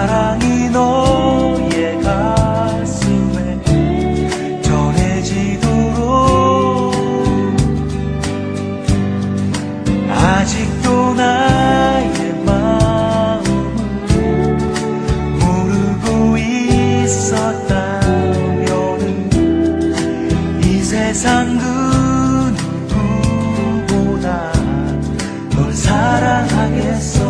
사랑이 너의 가슴에 전해지도록 아직도 나의 마음을 모르고 있었다면 이 세상 그 누구보다 널 사랑하겠어.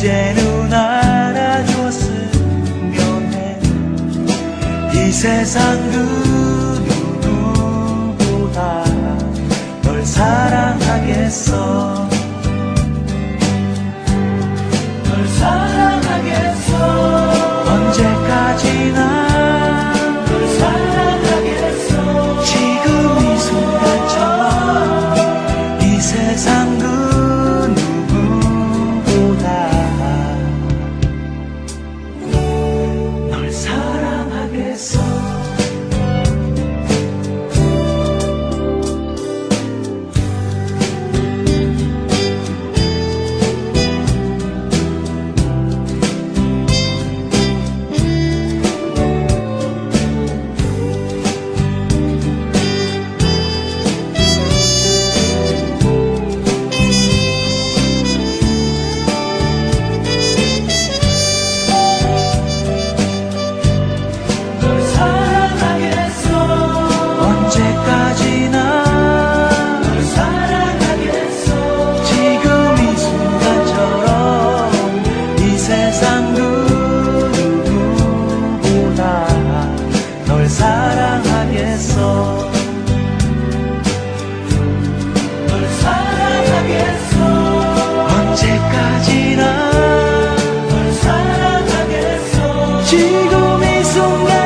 이제 눈 알아줬으면 해이 세상 그 누구보다 널 사랑하겠어. so